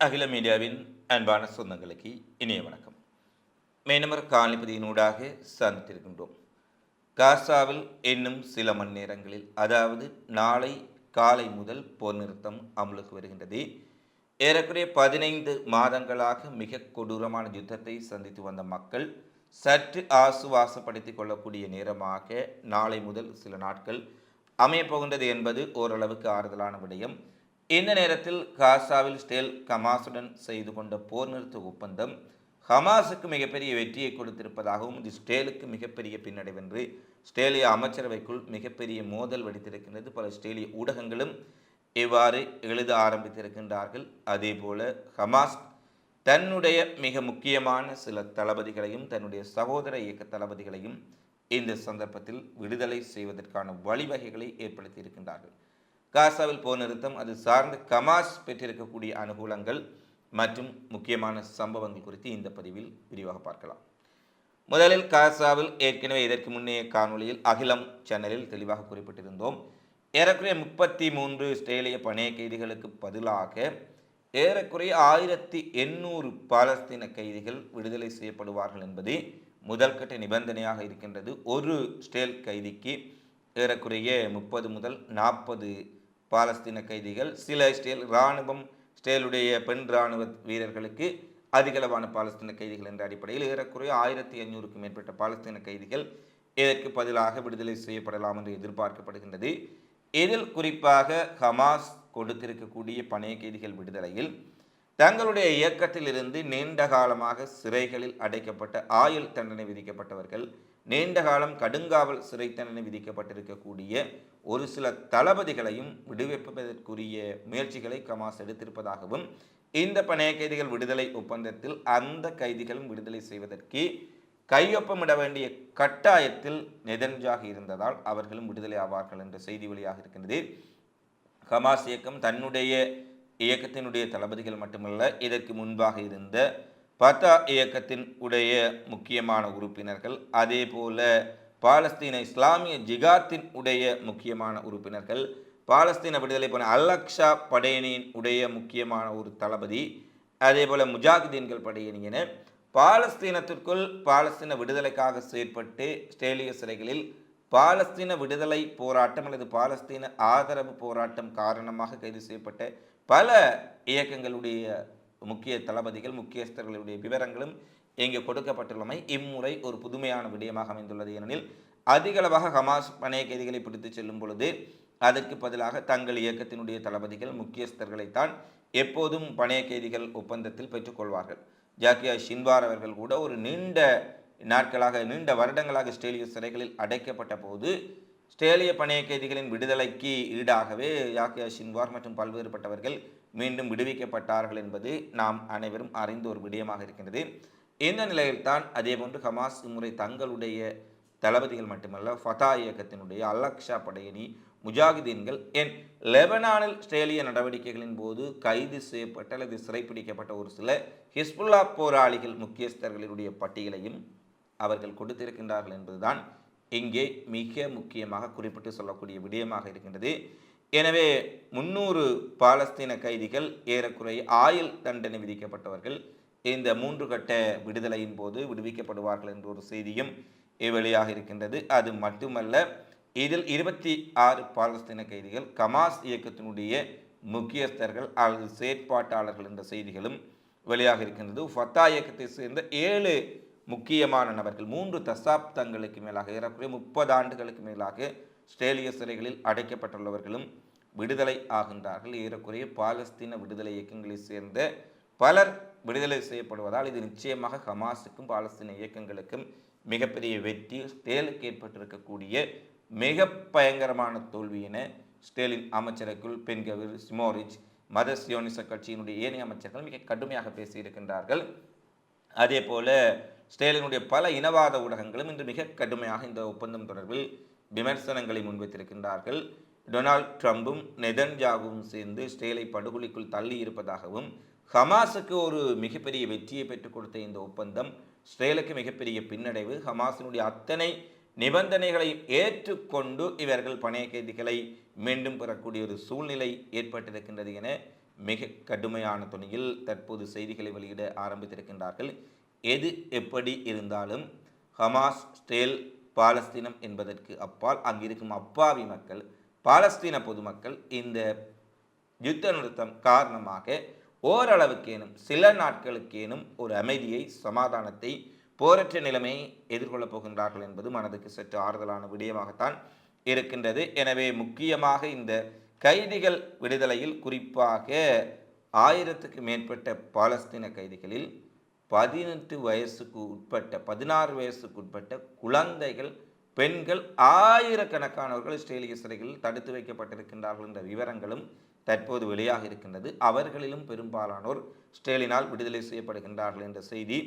அகில மீடியாவின் அன்பான சொந்தங்களுக்கு இனிய வணக்கம். மேனமர் காலிபதியினூடாக சந்தித்திருக்கின்றோம் காசாவில் இன்னும் சில மணி நேரங்களில் அதாவது நாளை காலை முதல் போர் நிறுத்தம் அமலுக்கு வருகின்றது. ஏறக்குறைய பதினைந்து மாதங்களாக மிக கொடூரமான யுத்தத்தை சந்தித்து வந்த மக்கள் சற்று ஆசுவாசப்படுத்திக் கொள்ளக்கூடிய நேரமாக நாளை முதல் சில நாட்கள் அமையப் போகின்றது என்பது ஓரளவுக்கு ஆறுதலான விடயம். இந்த நேரத்தில் காசாவில் ஸ்டேல் ஹமாஸுடன் செய்து கொண்ட போர் நிறுத்த ஒப்பந்தம் ஹமாஸுக்கு மிகப்பெரிய வெற்றியை கொடுத்திருப்பதாகவும் இது ஸ்டேலுக்கு மிகப்பெரிய பின்னடைவென்று ஸ்டேலிய அமைச்சரவைக்குள் மிகப்பெரிய மோதல் வெடித்திருக்கின்றது. பல ஸ்டேலிய ஊடகங்களும் இவ்வாறு எழுத ஆரம்பித்திருக்கின்றார்கள். அதேபோல ஹமாஸ் தன்னுடைய மிக முக்கியமான சில தளபதிகளையும் தன்னுடைய சகோதர இயக்க தளபதிகளையும் இந்த சந்தர்ப்பத்தில் விடுதலை செய்வதற்கான வழிவகைகளை ஏற்படுத்தி இருக்கின்றார்கள் காசாவில் போர் நிறுத்தம் அது சார்ந்த கமாஸ் பெற்றிருக்கக்கூடிய அனுகூலங்கள் மற்றும் முக்கியமான சம்பவங்கள் குறித்து இந்த பதிவில் விரிவாக பார்க்கலாம். முதலில் காசாவில் ஏற்கனவே இதற்கு முன்னைய காணொளியில் அகிலம் சேனலில் தெளிவாக குறிப்பிட்டிருந்தோம். ஏறக்குறைய முப்பத்தி மூன்று இஸ்ரேலிய பணைய கைதிகளுக்கு பதிலாக ஏறக்குறைய ஆயிரத்தி எண்ணூறு பாலஸ்தீன கைதிகள் விடுதலை செய்யப்படுவார்கள் என்பது முதல்கட்ட நிபந்தனையாக இருக்கின்றது. ஒரு ஸ்டேல் கைதிக்கு ஏறக்குறைய முப்பது முதல் நாற்பது பாலஸ்தீன கைதிகள் சில ஸ்டேல் இராணுவம் ஸ்டேலுடைய பெண் இராணுவ வீரர்களுக்கு அதிகளவான பாலஸ்தீன கைதிகள் என்ற அடிப்படையில் ஏறக்குறைய ஆயிரத்தி ஐநூறுக்கும் மேற்பட்ட பாலஸ்தீன கைதிகள் இதற்கு பதிலாக விடுதலை செய்யப்படலாம் என்று எதிர்பார்க்கப்படுகின்றது. இதில் குறிப்பாக ஹமாஸ் கொடுத்திருக்கக்கூடிய பணைய கைதிகள் விடுதலையில் தங்களுடைய இயக்கத்திலிருந்து நீண்ட காலமாக சிறைகளில் அடைக்கப்பட்ட ஆயுள் தண்டனை விதிக்கப்பட்டவர்கள் நீண்ட காலம் கடுங்காவல் சிறை தண்டனை விதிக்கப்பட்டிருக்கக்கூடிய ஒரு சில தளபதிகளையும் விடுவிப்பதற்குரிய முயற்சிகளை கமாஸ் எடுத்திருப்பதாகவும் இந்த பணைய கைதிகள் விடுதலை ஒப்பந்தத்தில் அந்த கைதிகளும் விடுதலை செய்வதற்கு கையொப்பமிட வேண்டிய கட்டாயத்தில் நெதன்ஜாக இருந்ததால் அவர்களும் விடுதலை ஆவார்கள் என்ற செய்தி வழியாக இருக்கின்றது. ஹமாஸ் இயக்கம் தன்னுடைய இயக்கத்தினுடைய தளபதிகள் மட்டுமல்ல இதற்கு முன்பாக இருந்த பத்தா இயக்கத்தின் உடைய முக்கியமான உறுப்பினர்கள் அதே போல பாலஸ்தீன இஸ்லாமிய ஜிகாத்தின் உடைய முக்கியமான உறுப்பினர்கள் பாலஸ்தீன விடுதலை போன அல்லக்ஷா படையணியின் உடைய முக்கியமான ஒரு தளபதி அதே போல் முஜாஹிதீன்கள் படையணியின பாலஸ்தீனத்திற்குள் பாலஸ்தீன விடுதலைக்காக செயற்பட்டு ஸ்டேலிய சிறைகளில் பாலஸ்தீன விடுதலை போராட்டம் அல்லது பாலஸ்தீன ஆதரவு போராட்டம் காரணமாக கைது செய்யப்பட்ட பல இயக்கங்களுடைய முக்கிய தளபதிகள் முக்கியஸ்தர்களுடைய விவரங்களும் இங்கே கொடுக்கப்பட்டுள்ளமை இம்முறை ஒரு புதுமையான விடயமாக அமைந்துள்ளது ஏனெனில் அதிகளவாக ஹமாஸ் பணைய கைதிகளை பிடித்து செல்லும் பொழுது அதற்கு பதிலாக தங்கள் இயக்கத்தினுடைய தளபதிகள் முக்கியஸ்தர்களைத்தான் எப்போதும் பணைய கைதிகள் ஒப்பந்தத்தில் பெற்றுக்கொள்வார்கள். ஜாக்கியா ஷின்வார் அவர்கள் கூட ஒரு நீண்ட நாட்களாக நீண்ட வருடங்களாக ஸ்டேலிய சிறைகளில் அடைக்கப்பட்ட போது ஸ்டேலிய பணைய கைதிகளின் விடுதலைக்கு ஈடாகவே யாக்கியா சின்வார் மற்றும் பல்வேறுபட்டவர்கள் மீண்டும் விடுவிக்கப்பட்டார்கள் என்பது நாம் அனைவரும் அறிந்த ஒரு விடயமாக இருக்கின்றது. இந்த நிலையில்தான் அதேபோன்று ஹமாஸ் இம்முறை தங்களுடைய தளபதிகள் மட்டுமல்ல ஃபதா இயக்கத்தினுடைய அல்லக்ஷா படையணி முஜாகிதீன்கள் என் லெபனானில் ஸ்ட்ரேலிய நடவடிக்கைகளின் போது கைது செய்யப்பட்ட அல்லது சிறைப்பிடிக்கப்பட்ட ஒரு சில ஹிஸ்புல்லா போராளிகள் முக்கியஸ்தர்களுடைய பட்டியலையும் அவர்கள் கொடுத்திருக்கின்றார்கள் என்பதுதான் இங்கே மிக முக்கியமாக குறிப்பிட்டு சொல்லக்கூடிய விடயமாக இருக்கின்றது. எனவே முன்னூறு பாலஸ்தீன கைதிகள் ஏறக்குறைய ஆயுள் தண்டனை விதிக்கப்பட்டவர்கள் இந்த மூன்று கட்ட விடுதலையின் போது விடுவிக்கப்படுவார்கள் என்ற ஒரு செய்தியும் வெளியாக இருக்கின்றது. அது மட்டுமல்ல இதில் இருபத்தி ஆறு பாலஸ்தீன கைதிகள் கமாஸ் இயக்கத்தினுடைய முக்கியஸ்தர்கள் அல்லது செயற்பாட்டாளர்கள் என்ற செய்திகளும் வெளியாக இருக்கின்றது. ஃபத்தா இயக்கத்தை சேர்ந்த ஏழு முக்கியமான நபர்கள். மூன்று தசாப்தங்களுக்கு மேலாக ஏறக்குறைய முப்பது ஆண்டுகளுக்கு மேலாக ஸ்டேலிய சிறைகளில் அடைக்கப்பட்டுள்ளவர்களும் விடுதலை ஆகின்றார்கள். ஏறக்குறைய பாலஸ்தீன விடுதலை இயக்கங்களைச் சேர்ந்த பலர் விடுதலை செய்யப்படுவதால் இது நிச்சயமாக ஹமாஸுக்கும் பாலஸ்தீன இயக்கங்களுக்கும் மிகப்பெரிய வெற்றி ஸ்டேலுக்கு ஏற்பட்டிருக்கக்கூடிய மிக பயங்கரமான தோல்வி என ஸ்டேலின் அமைச்சருக்குள் பெண்கவிர் சிமோரிச் மத சியோனிச கட்சியினுடைய ஏனைய அமைச்சர்கள் மிக கடுமையாக பேசியிருக்கின்றார்கள். அதே போல ஸ்டேலினுடைய பல இனவாத ஊடகங்களும் இன்று மிக கடுமையாக இந்த ஒப்பந்தம் தொடர்பில் விமர்சனங்களை முன்வைத்திருக்கின்றார்கள். டொனால்ட் ட்ரம்பும் நெதன்ஜாவும் சேர்ந்து ஸ்டேலை படுகொலிக்குள் தள்ளி இருப்பதாகவும் ஹமாஸுக்கு ஒரு மிகப்பெரிய வெற்றியை பெற்றுக் கொடுத்த இந்த ஒப்பந்தம் ஸ்ரேலுக்கு மிகப்பெரிய பின்னடைவு ஹமாஸினுடைய அத்தனை நிபந்தனைகளை ஏற்றுக்கொண்டு இவர்கள் பணைய கைதிகளை மீண்டும் பெறக்கூடிய ஒரு சூழ்நிலை ஏற்பட்டிருக்கின்றது என மிக கடுமையான துணியில் தற்போது செய்திகளை வெளியிட ஆரம்பித்திருக்கின்றார்கள். எது எப்படி இருந்தாலும் ஹமாஸ் ஸ்டேல் பாலஸ்தீனம் என்பதற்கு அப்பால் அங்கிருக்கும் அப்பாவி மக்கள் பாலஸ்தீன பொதுமக்கள் இந்த யுத்த நிறுத்தம் காரணமாக ஓரளவுக்கேனும் சில நாட்களுக்கேனும் ஒரு அமைதியை சமாதானத்தை போரற்ற நிலைமையை எதிர்கொள்ளப் போகின்றார்கள் என்பது மனதுக்கு சற்று ஆறுதலான விடயமாகத்தான் இருக்கின்றது. எனவே முக்கியமாக இந்த கைதிகள் விடுதலையில் குறிப்பாக ஆயிரத்துக்கு மேற்பட்ட பாலஸ்தீன கைதிகளில் பதினெட்டு வயசுக்கு உட்பட்ட பதினாறு வயசுக்கு உட்பட்ட குழந்தைகள் பெண்கள் ஆயிரக்கணக்கானவர்கள் இஸ்ரேலிய சிறைகளில் தடுத்து வைக்கப்பட்டிருக்கின்றார்கள் என்ற விவரங்களும் தற்போது வெளியாக இருக்கின்றது. அவர்களிலும் பெரும்பாலானோர் ஸ்டேலினால் விடுதலை செய்யப்படுகின்றார்கள் என்ற செய்தி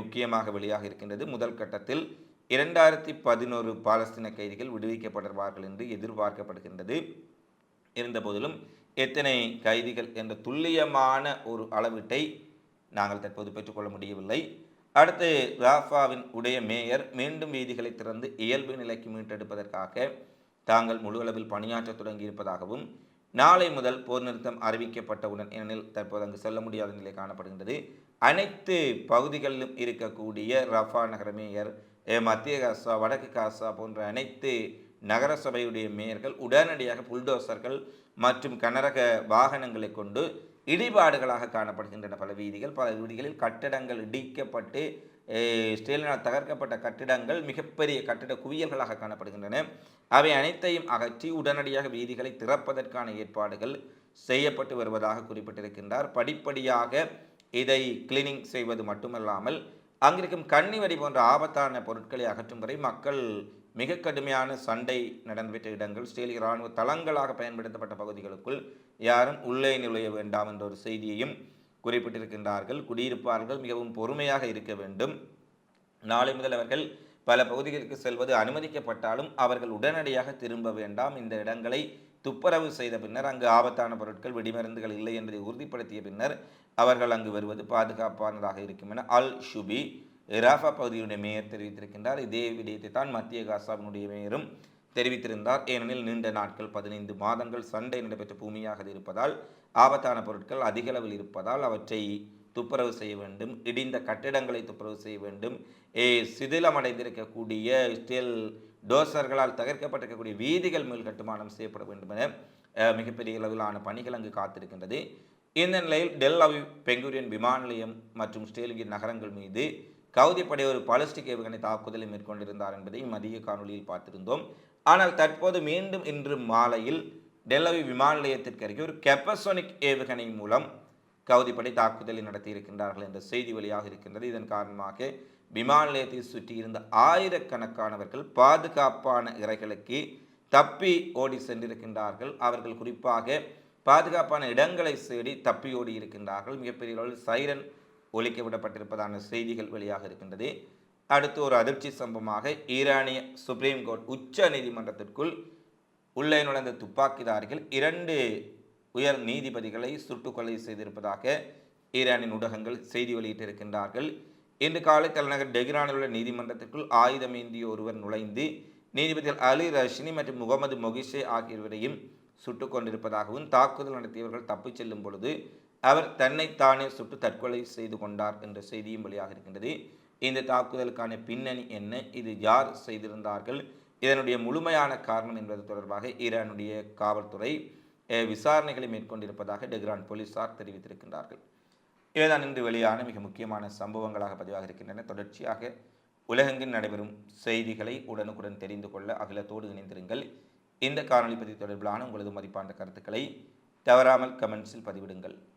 முக்கியமாக வெளியாக இருக்கின்றது. முதல் கட்டத்தில் இரண்டாயிரத்தி பதினோரு பாலஸ்தீன கைதிகள் விடுவிக்கப்படுவார்கள் என்று எதிர்பார்க்கப்படுகின்றது. இருந்தபோதிலும் எத்தனை கைதிகள் என்ற துல்லியமான ஒரு அளவீட்டை நாங்கள் தற்போது பெற்றுக்கொள்ள முடியவில்லை. அடுத்து ராஃபாவின் உடைய மேயர் மீண்டும் வீதிகளை திறந்து இயல்பு நிலைக்கு மீட்டெடுப்பதற்காக தாங்கள் முழு அளவில் பணியாற்ற தொடங்கியிருப்பதாகவும் நாளை முதல் போர் நிறுத்தம் அறிவிக்கப்பட்டவுடன் ஏனெனில் தற்போது அங்கு செல்ல முடியாத நிலை காணப்படுகின்றது. அனைத்து பகுதிகளிலும் இருக்கக்கூடிய ரஃபா நகர மேயர் மத்திய காசா வடக்கு காசா போன்ற அனைத்து நகர சபையுடைய மேயர்கள் உடனடியாக புல்டோசர்கள் மற்றும் கனரக வாகனங்களை கொண்டு இடிபாடுகளாக காணப்படுகின்றன பல வீதிகள். பல வீதிகளில் கட்டடங்கள் இடிக்கப்பட்டு ஸ்டேலினால் தகர்க்கப்பட்ட கட்டிடங்கள் மிகப்பெரிய கட்டிட குவியல்களாக காணப்படுகின்றன. அவை அனைத்தையும் அகற்றி உடனடியாக வீதிகளை திறப்பதற்கான ஏற்பாடுகள் செய்யப்பட்டு வருவதாக குறிப்பிட்டிருக்கின்றார். படிப்படியாக இதை கிளீனிங் செய்வது மட்டுமல்லாமல் அங்கிருக்கும் கன்னிவடி போன்ற ஆபத்தான பொருட்களை அகற்றும் வரை மக்கள் மிக கடுமையான சண்டை நடந்துவிட்ட இடங்கள் ஸ்ரேலிய இராணுவ தளங்களாக பயன்படுத்தப்பட்ட பகுதிகளுக்குள் யாரும் உள்ளே நுழைய வேண்டாம் என்ற ஒரு செய்தியையும் குறிப்பிட்டிருக்கின்றார்கள். குடியிருப்பார்கள் மிகவும் பொறுமையாக இருக்க வேண்டும். நாளை முதல் அவர்கள் பல பகுதிகளுக்கு செல்வது அனுமதிக்கப்பட்டாலும் அவர்கள் உடனடியாக திரும்ப வேண்டாம். இந்த இடங்களை துப்புரவு செய்த பின்னர் அங்கு ஆபத்தான பொருட்கள் வெடிமருந்துகள் இல்லை என்பதை உறுதிப்படுத்திய பின்னர் அவர்கள் அங்கு வருவது பாதுகாப்பானதாக இருக்கும் என அல் ஷுபி ராஃபா பகுதியுடைய மேயர் தெரிவித்திருக்கின்றார். இதே விடயத்தை தான் மத்திய காசாவினுடைய மேயரும் தெரிவித்திருந்தார். ஏனெனில் நீண்ட நாட்கள் பதினைந்து மாதங்கள் சண்டை நடைபெற்ற பூமியாக இருப்பதால் ஆபத்தான பொருட்கள் அதிக அளவில் இருப்பதால் அவற்றை துப்புரவு செய்ய வேண்டும். இடிந்த கட்டிடங்களை துப்புரவு செய்ய வேண்டும். ஏ சிதிலமடைந்திருக்கக்கூடிய ஸ்டீல் டோசர்களால் தகர்க்கப்பட்டிருக்கக்கூடிய வீதிகள் மேல் கட்டுமானம் செய்யப்பட வேண்டும் என மிகப்பெரிய அளவிலான பணிகள் அங்கு காத்திருக்கின்றது. இந்த நிலையில் டெல் அவி பெங்குரியன் விமான நிலையம் மற்றும் ஸ்டேலிங்கின் நகரங்கள் மீது கவுதிப்படை ஒரு பாலிஸ்டிக் ஏவுகணை தாக்குதலை மேற்கொண்டிருந்தார் என்பதை மதிய காணொலியில் பார்த்திருந்தோம். ஆனால் தற்போது மீண்டும் இன்று மாலையில் டெல்லவி விமான நிலையத்திற்கு அருகே ஒரு கெப்பசோனிக் ஏவுகணை மூலம் கவுதிப்படை தாக்குதலை நடத்தியிருக்கின்றார்கள் என்ற செய்தி வழியாக இருக்கின்றது. இதன் காரணமாக விமான நிலையத்தை சுற்றியிருந்த ஆயிரக்கணக்கானவர்கள் பாதுகாப்பான இறைகளுக்கு தப்பி ஓடி சென்றிருக்கின்றார்கள். அவர்கள் குறிப்பாக பாதுகாப்பான இடங்களை தேடி தப்பி ஓடி இருக்கின்றார்கள் மிகப்பெரிய அளவில் சைரன் ஒழிக்க விடப்பட்டிருப்பதான செய்திகள் வெளியாக இருக்கின்றது. அடுத்து ஒரு அதிர்ச்சி சம்பவமாக ஈரானிய சுப்ரீம் கோர்ட் உச்ச நீதிமன்றத்திற்குள் உள்ளே நுழைந்த துப்பாக்கிதாரிகள் இரண்டு உயர் நீதிபதிகளை சுட்டுக்கொலை செய்திருப்பதாக ஈரானின் ஊடகங்கள் செய்தி வெளியிட்டிருக்கின்றார்கள். இன்று காலை தலைநகர் டெஹ்ரானில் உள்ள நீதிமன்றத்திற்குள் ஆயுதம் ஏந்திய ஒருவர் நுழைந்து நீதிபதிகள் அலி ரஷினி மற்றும் முகமது மொகிஷே ஆகியோரையும் சுட்டுக் கொண்டிருப்பதாகவும் தாக்குதல் நடத்தியவர்கள் தப்பிச் செல்லும் பொழுது அவர் தன்னைத்தானே சுட்டு தற்கொலை செய்து கொண்டார் என்ற செய்தியும் வெளியாக இருக்கின்றது. இந்த தாக்குதலுக்கான பின்னணி என்ன? இது யார் செய்திருந்தார்கள்? இதனுடைய முழுமையான காரணம் என்பது தொடர்பாக ஈரானுடைய காவல்துறை விசாரணைகளை மேற்கொண்டிருப்பதாக டெக்ரான் போலீசார் தெரிவித்திருக்கின்றார்கள். இவைதான் இன்று வெளியான மிக முக்கியமான சம்பவங்களாக பதிவாக இருக்கின்றன. தொடர்ச்சியாக உலகெங்கில் நடைபெறும் செய்திகளை உடனுக்குடன் தெரிந்து கொள்ள அகிலத்தோடு இணைந்திருங்கள். இந்த காணொலி பதிவு தொடர்பிலான உங்களது மதிப்பான கருத்துக்களை தவறாமல் கமெண்ட்ஸில் பதிவிடுங்கள்.